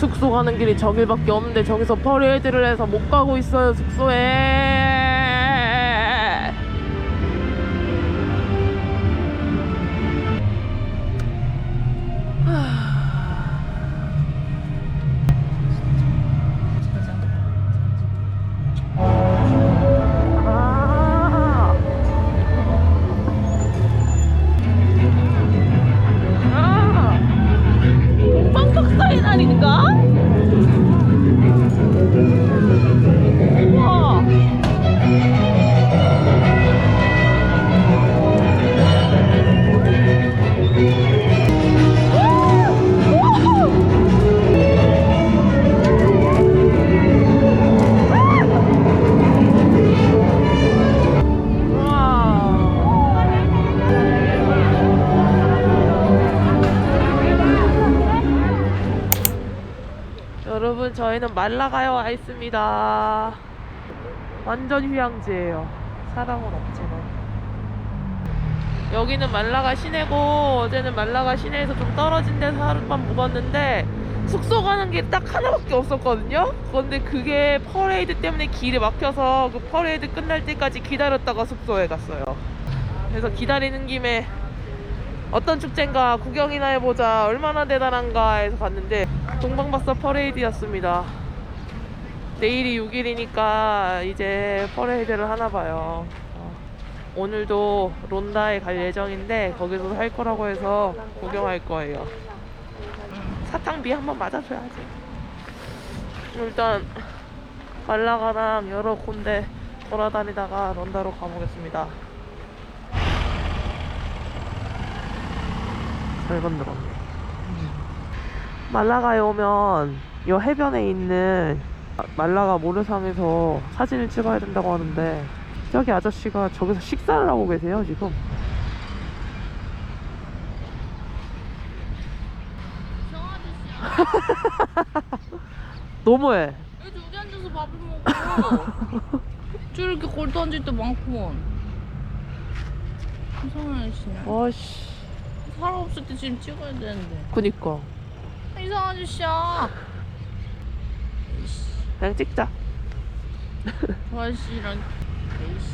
숙소 가는 길이 저길밖에 없는데 저기서 퍼레이드를 해서 못 가고 있어요 숙소에 저희는 말라가에 와 있습니다. 완전 휴양지예요. 사람은 없지만. 여기는 말라가 시내고 어제는 말라가 시내에서 좀 떨어진 데서 하룻밤 묵었는데 숙소 가는 게 딱 하나밖에 없었거든요. 그런데 그게 퍼레이드 때문에 길이 막혀서 그 퍼레이드 끝날 때까지 기다렸다가 숙소에 갔어요. 그래서 기다리는 김에 어떤 축제인가 구경이나 해보자 얼마나 대단한가 해서 갔는데 동방박사 퍼레이드였습니다. 내일이 6일이니까 이제 퍼레이드를 하나 봐요. 어, 오늘도 론다에 갈 예정인데 거기서 할 거라고 해서 구경할 거예요. 사탕비 한번 맞아줘야지. 일단 말라가랑 여러 군데 돌아다니다가 론다로 가보겠습니다. 잘 만들었네. 말라가에 오면 이 해변에 있는 말라가 모래상에서 사진을 찍어야 된다고 하는데 저기 아저씨가 저기서 식사를 하고 계세요 지금. 너무해. 우리 앉아서 밥을 먹어. 저 이렇게 골도 앉을 때 많구먼. 이상한 아저씨네. 아씨. 사람 없을 때 지금 찍어야 되는데. 그니까. 이상한 아저씨야. 그냥 찍자. 저 아저씨랑. 에이씨.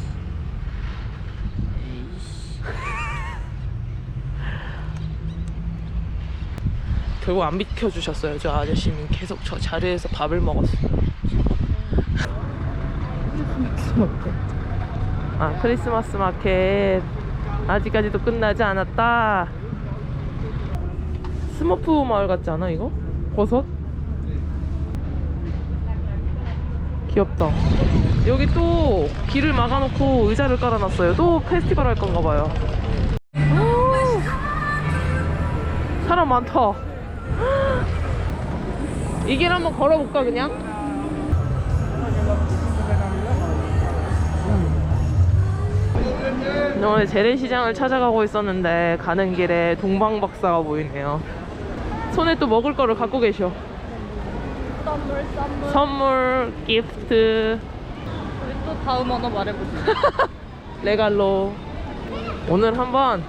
에이씨. 결국 안 비켜주셨어요. 저 아저씨는 계속 저 자리에서 밥을 먹었어요. 아, 크리스마스 마켓. 아직까지도 끝나지 않았다. 스머프 마을 같지 않아, 이거? 버섯? 귀엽다. 여기 또 길을 막아놓고 의자를 깔아놨어요. 또 페스티벌 할 건가 봐요. 오, 사람 많다. 이 길 한번 걸어볼까 그냥? 오늘 재래시장을 찾아가고 있었는데 가는 길에 동방박사가 보이네요 손에 또 먹을 거를 갖고 계셔. 선물, 선물. 선물, 기프트, 우리 또 다음 언어 말해보자. 레갈로. 오늘 한번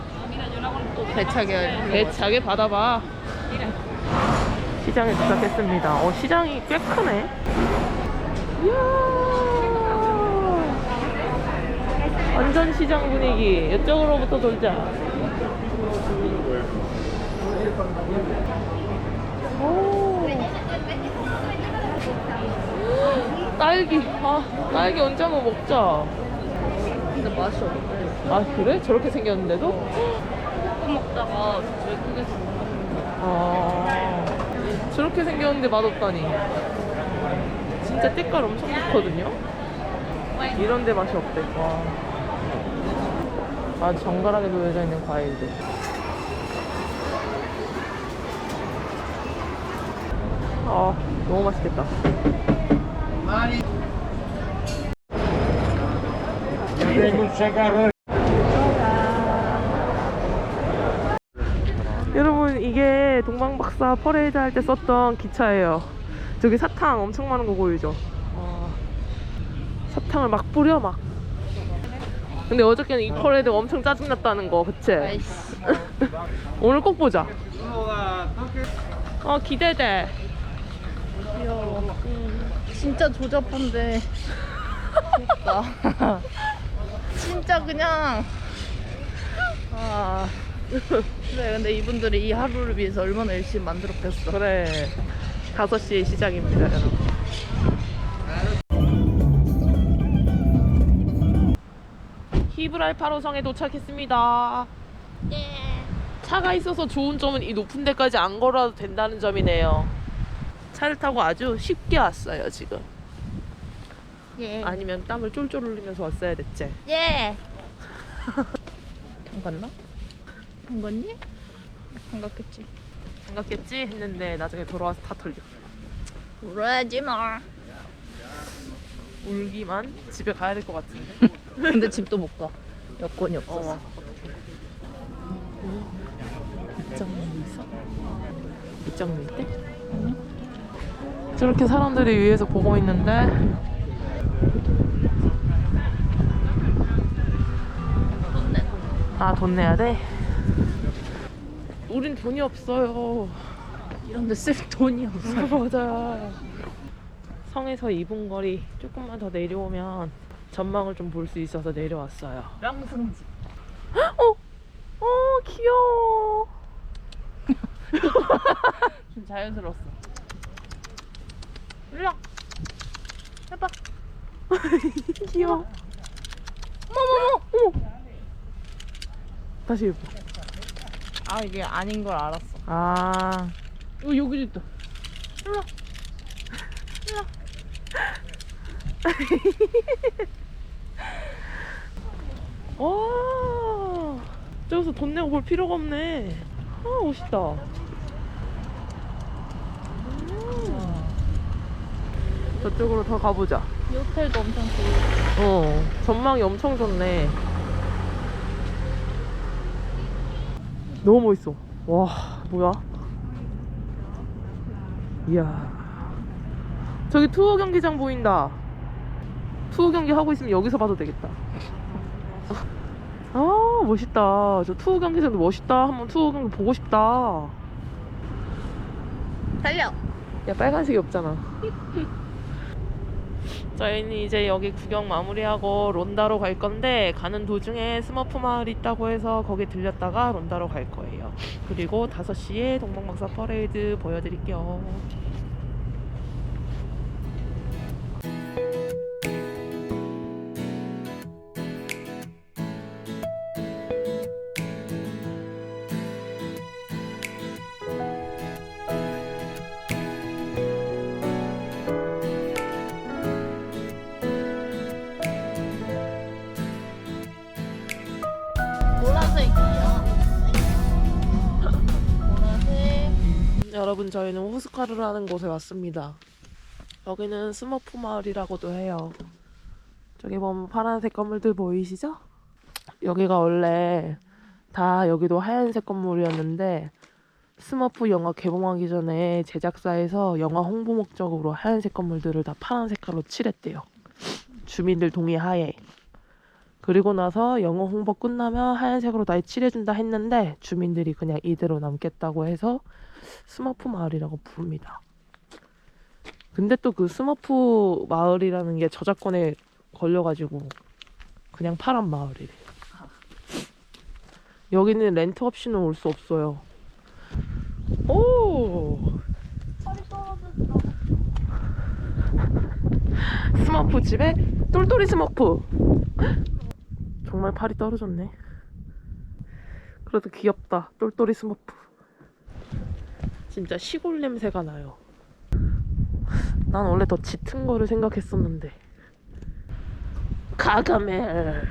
또 배차게. 대차게 받아봐. 시장에 도착했습니다. 어 시장이 꽤 크네. 이야. 완전 시장 분위기. 이쪽으로부터 돌자 딸기 아 딸기 언제 한번 먹자 근데 맛이 없대. 아 그래? 저렇게 생겼는데도? 조금 먹다가 외국에서 아 저렇게 생겼는데 맛없다니 진짜 때깔 엄청 좋거든요 이런데 맛이 없대 와. 아주 정갈하게 놓여져 있는 과일들 아 너무 맛있겠다 여러분 이게 동방박사 퍼레이드 할 때 썼던 기차예요. 저기 사탕 엄청 많은 거 보이죠? 와, 사탕을 막 뿌려 막. 근데 어저께는 이 퍼레이드가 엄청 짜증났다는 거 그치? 오늘 꼭 보자. 어 기대돼. 귀여워. 진짜 조잡한데. 귀엽다. 진짜 그냥. 아. 그래, 근데 이분들이 이 하루를 위해서 얼마나 열심히 만들었겠어. 그래 5시에 시작입니다 여러분 히브랄파로 성에 도착했습니다 예. 차가 있어서 좋은 점은 이 높은 데까지 안 걸어도 된다는 점이네요 차를 타고 아주 쉽게 왔어요 지금 예. 아니면 땀을 쫄쫄 흘리면서 왔어야 됐지 예. 갔니? 안 갔겠지. 생각했지 했는데 나중에 돌아와서 다 털려 울어야지 마. 울기만 집에 가야 될 것 같은데 근데 집도 못 가. 여권이 없어서. 어. 입장료 있어? 입장료 있대? 저렇게 사람들이 위에서 보고 있는데. 아 돈 내야 돼? 우린 돈이 없어요 이런 데 쓸 돈이 없어. 맞아 성에서 2분 거리 조금만 더 내려오면 전망을 좀 볼 수 있어서 내려왔어요 랑승지. 어? 어 귀여워 좀 자연스러웠어. 일로 와. 해봐. 귀여워 어머머머. 어머. 다시 해봐 아 이게 아닌 걸 알았어. 아 어 여기도 있다. 일로 와. 일로 와. 와 저기서 돈 내고 볼 필요가 없네 아 멋있다 저쪽으로 더 가보자. 이 호텔도 엄청 좋고. 어 전망이 엄청 좋네. 너무 멋있어. 와 뭐야? 이야. 저기 투어 경기장 보인다. 투어 경기 하고 있으면 여기서 봐도 되겠다. 아 멋있다. 저 투어 경기장도 멋있다. 한번 투어 경기 보고 싶다. 달려. 야 빨간색이 없잖아 저희는 이제 여기 구경 마무리하고 론다로 갈 건데 가는 도중에 스머프 마을 있다고 해서 거기 들렸다가 론다로 갈 거예요. 그리고 5시에 동방박사 퍼레이드 보여드릴게요 여러분 저희는 호스카르라는 곳에 왔습니다 여기는 스머프 마을이라고도 해요 저기 보면 파란색 건물들 보이시죠? 여기가 원래 다 여기도 하얀색 건물이었는데 스머프 영화 개봉하기 전에 제작사에서 영화 홍보 목적으로 하얀색 건물들을 다 파란 색깔로 칠했대요. 주민들 동의하에. 그리고 나서 영화 홍보 끝나면 하얀색으로 다시 칠해준다 했는데 주민들이 그냥 이대로 남겠다고 해서 스머프 마을이라고 부릅니다. 근데 또 그 스머프 마을이라는 게 저작권에 걸려가지고 그냥 파란 마을이래. 여기는 렌트 없이는 올 수 없어요. 오! 스머프 집에 똘똘이 스머프. 정말 팔이 떨어졌네. 그래도 귀엽다. 똘똘이 스머프. 진짜 시골 냄새가 나요. 난 원래 더 짙은 거를 생각했었는데. 가가멜.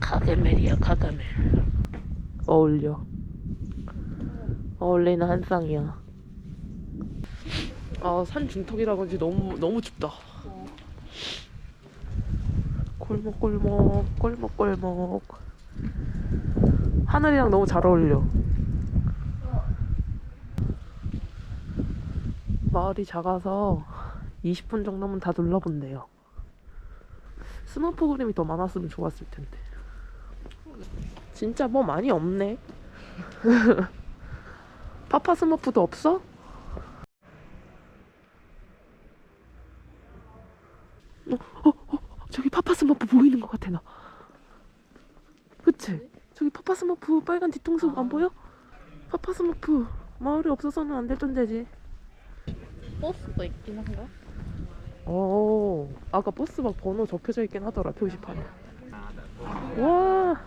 가게멜이야, 가가멜. 어울려. 어울리는 한 쌍이야. 아, 산 중턱이라 그런지 너무, 너무 춥다. 골목 골목 골목 골목 하늘이랑 너무 잘 어울려 마을이 작아서 20분 정도면 다 둘러본대요 스모프 그림이 더 많았으면 좋았을 텐데 진짜 뭐 많이 없네 파파 스머프도 없어? 어, 어. 파파스머프 보이는 것 같아 나. 그치? 저기 파파스머프 빨간 뒤통수 안 아. 보여? 파파스마프 마을이 없어서는 안 될 존재지. 버스도 있긴 한가? 어, 아까 버스 막 번호 적혀져 있긴 하더라 표지판에. 와,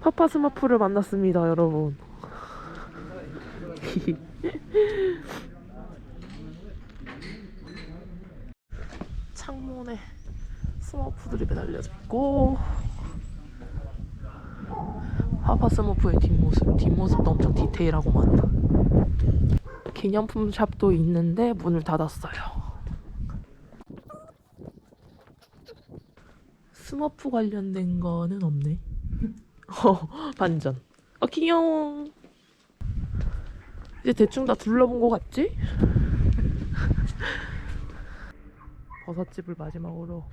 파파스마프를 만났습니다 여러분. 스머프들이 매달려져 있고 파파스머프의 뒷모습, 뒷모습도 엄청 디테일하고만. 기념품 샵도 있는데 문을 닫았어요. 스머프 관련된 거는 없네. 어, 반전. 아, 귀여워. 이제 대충 다 둘러본 거 같지? 버섯집을 마지막으로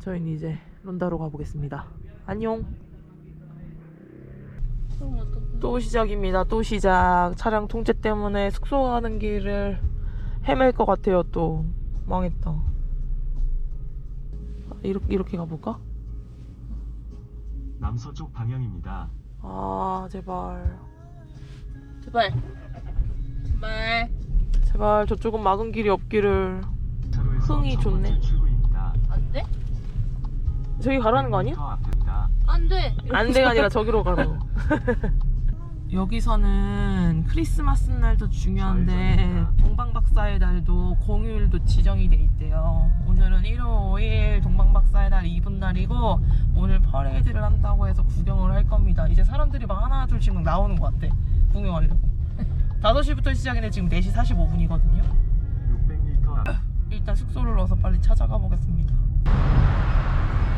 저희는 이제 론다로 가보겠습니다. 안녕. 또 시작입니다. 또 시작. 차량 통제 때문에 숙소 가는 길을 헤맬 것 같아요. 또 망했다. 아, 이렇게 이렇게 가볼까? 남서쪽 방향입니다. 아 제발 제발. 제발. 제발 저쪽은 막은 길이 없기를. 흥이 첫 좋네. 저기 가라는 거 아니야? 100m 앞입니다. 안 돼. 안 돼가 아니라 저기로 가라고. 여기서는 크리스마스 날도 중요한데. 동방박사의 날도 공휴일도 지정이 돼 있대요. 오늘은 1월 5일 동방박사의 날 이분 날이고 오늘 퍼레이드를 한다고 해서 구경을 할 겁니다. 이제 사람들이 막 하나 둘씩 막 나오는 것 같아. 구경하려고. 5시부터 시작인데 지금 4시 45분이거든요. 600m 앞. 일단 숙소를 넣어서 빨리 찾아가 보겠습니다.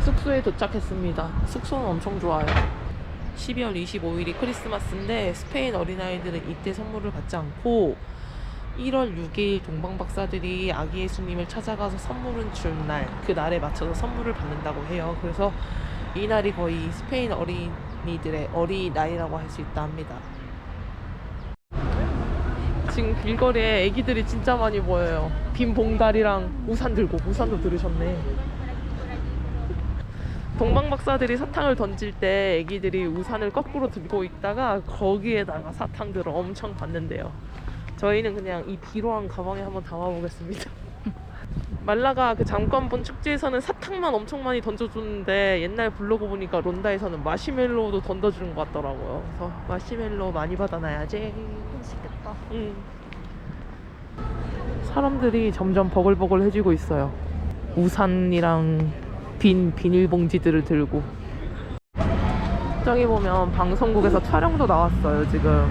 숙소에 도착했습니다. 숙소는 엄청 좋아요. 12월 25일이 크리스마스인데 스페인 어린아이들은 이때 선물을 받지 않고 1월 6일 동방박사들이 아기 예수님을 찾아가서 선물은 줄 날, 그 날에 맞춰서 선물을 받는다고 해요. 그래서 이 날이 거의 스페인 어린이들의 어린날이라고 할 수 있다 합니다. 지금 길거리에 애기들이 진짜 많이 보여요. 빈 봉다리랑 우산 들고 우산도 들으셨네. 동방박사들이 사탕을 던질 때 애기들이 우산을 거꾸로 들고 있다가 거기에다가 사탕들을 엄청 받는데요. 저희는 그냥 이 비로한 가방에 한번 담아보겠습니다. 말라가 그 잠깐본 축제에서는 사탕만 엄청 많이 던져줬는데 옛날 블로그 보니까 론다에서는 마시멜로우도 던져주는 것 같더라고요. 그래서 마시멜로우 많이 받아놔야지. 맛있겠다. 응. 사람들이 점점 버글버글해지고 있어요. 우산이랑 빈 비닐봉지들을 들고. 저기 보면 방송국에서 촬영도 나왔어요, 지금.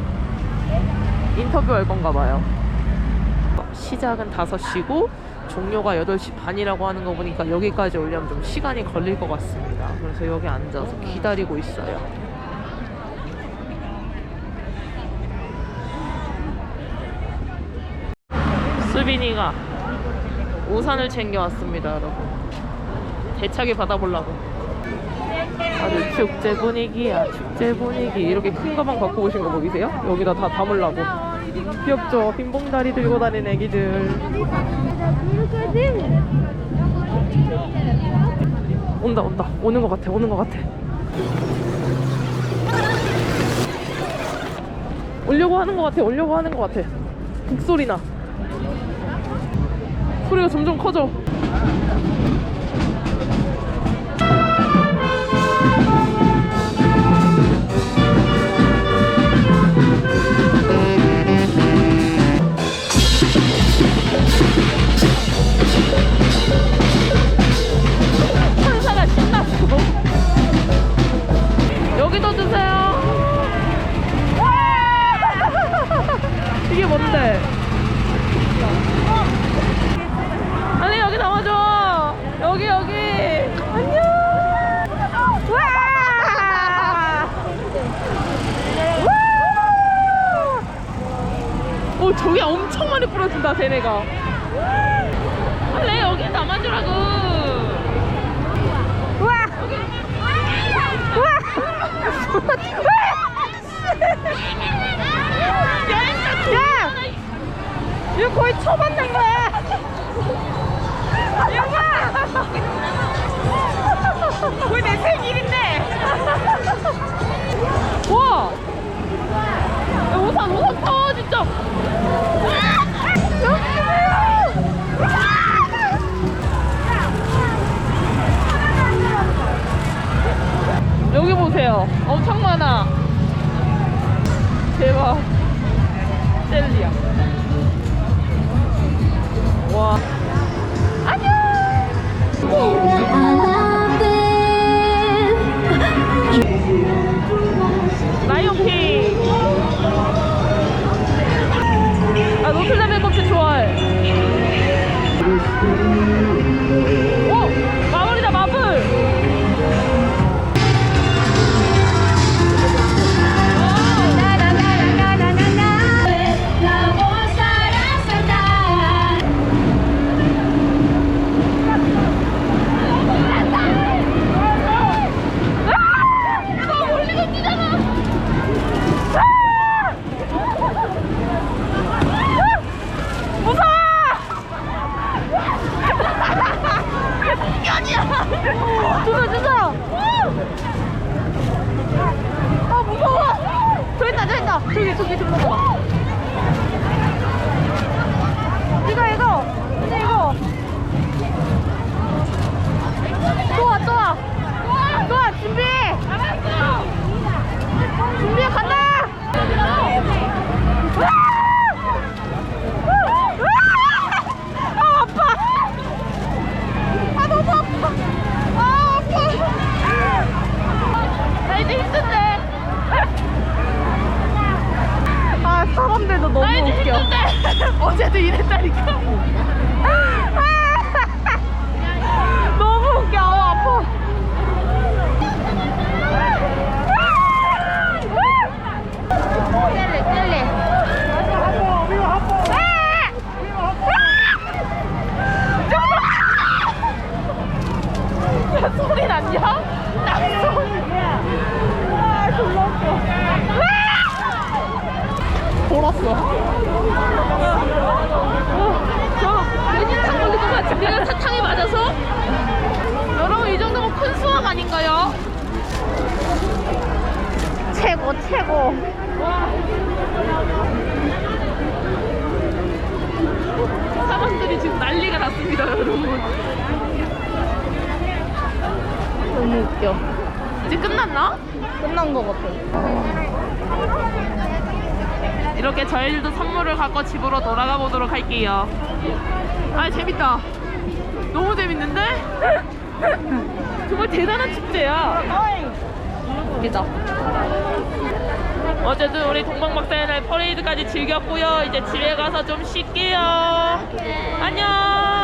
인터뷰할 건가 봐요. 시작은 5시고 종료가 8시 반이라고 하는 거 보니까 여기까지 오려면 좀 시간이 걸릴 것 같습니다. 그래서 여기 앉아서 기다리고 있어요. 수빈이가 우산을 챙겨왔습니다, 여러분. 대차게 받아보려고. 아주 축제 분위기야, 축제 분위기. 이렇게 큰 가방 갖고 오신 거 보이세요? 여기다 다 담으려고. 귀엽죠? 빈 봉다리 들고 다니는 애기들. 온다, 온다. 오는 것 같아, 오는 것 같아. 오려고 하는 것 같아, 오려고 하는 것 같아. 북소리 나. 소리가 점점 커져. 여기도 주세요. 이게 뭔데? 아니 여기 담아줘 여기 여기 안녕 와! 와! 오 저게 엄청 많이 뿌려준다 쟤네가 원래 여기 담아주라고 Ai, 너무 웃겨. 이제 끝났나? 끝난 것 같아. 이렇게 저희들도 선물을 갖고 집으로 돌아가 보도록 할게요. 아 재밌다. 너무 재밌는데? 정말 대단한 축제야. 그죠? 어쨌든 우리 동방박사의 날 퍼레이드까지 즐겼고요. 이제 집에 가서 좀 쉴게요. 안녕.